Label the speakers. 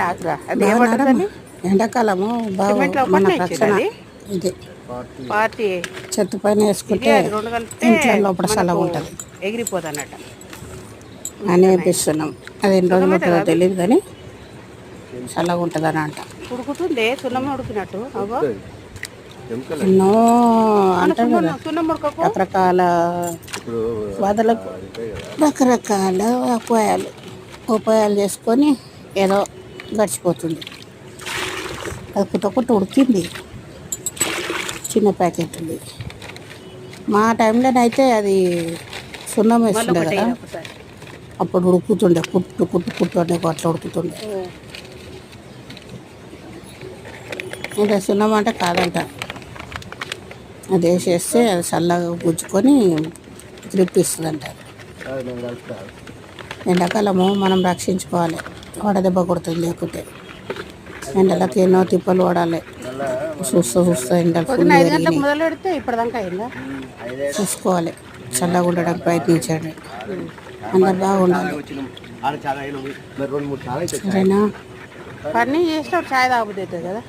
Speaker 1: అది.
Speaker 2: ఎండాకాలము బాగా మన రక్షణ. ఇది.
Speaker 1: పార్టీ.
Speaker 2: చెట్టు పైన వేసుకుంటే ఇంట్లో లోపల చల్లగా ఉంటుంది.
Speaker 1: ఎగిరిపోదు అన్నట్టు
Speaker 2: అని వేపిస్తున్నాం అది ఎన్ని రోజులు ఉంటుందో తెలియదు కానీ చల్లగా ఉంటుంది అని అంట
Speaker 1: ఉడుకుతుంది సున్నం ఉడికినట్టు.
Speaker 2: ఎన్నో అంటారు రకరకాల బాధలకు రకరకాల ఉపాయాలు. ఉపాయాలు చేసుకొని ఏదో గడిచిపోతుంది. అది పుట్ట పుట్ట ఉడికింది. చిన్న ప్యాకెట్ ఉంది. మా టైంలోనైతే అది సున్నం వేస్తుండే కదా. అప్పుడు ఉడుకుతుండే. కుట్టు కుట్టు కుట్టు అనే అట్లా ఉడుకుతుండే. ఇంకా సున్నం అంటే కాదంట. అది వేసేస్తే అది చల్లగా గుజ్జుకొని గ్రిప్పిస్తుందంట ఎండాకాలము మనం రక్షించుకోవాలి. వడదెబ్బ కొడుతుంది లేకుంటే. ఎండలకి ఎన్నో తిప్పలు పడాలి. చూస్తూ చూస్తూ ఎండలు.
Speaker 1: మొదలు పెడితే ఇప్పటిదాకా అయిందా?
Speaker 2: చూసుకోవాలి. చల్లగా ఉండడానికి ప్రయత్నించండి. అందరు బాగుండాలి. సరేనా?
Speaker 1: పని చేసినప్పుడు ఛాయ్ తాగబోతుంది కదా.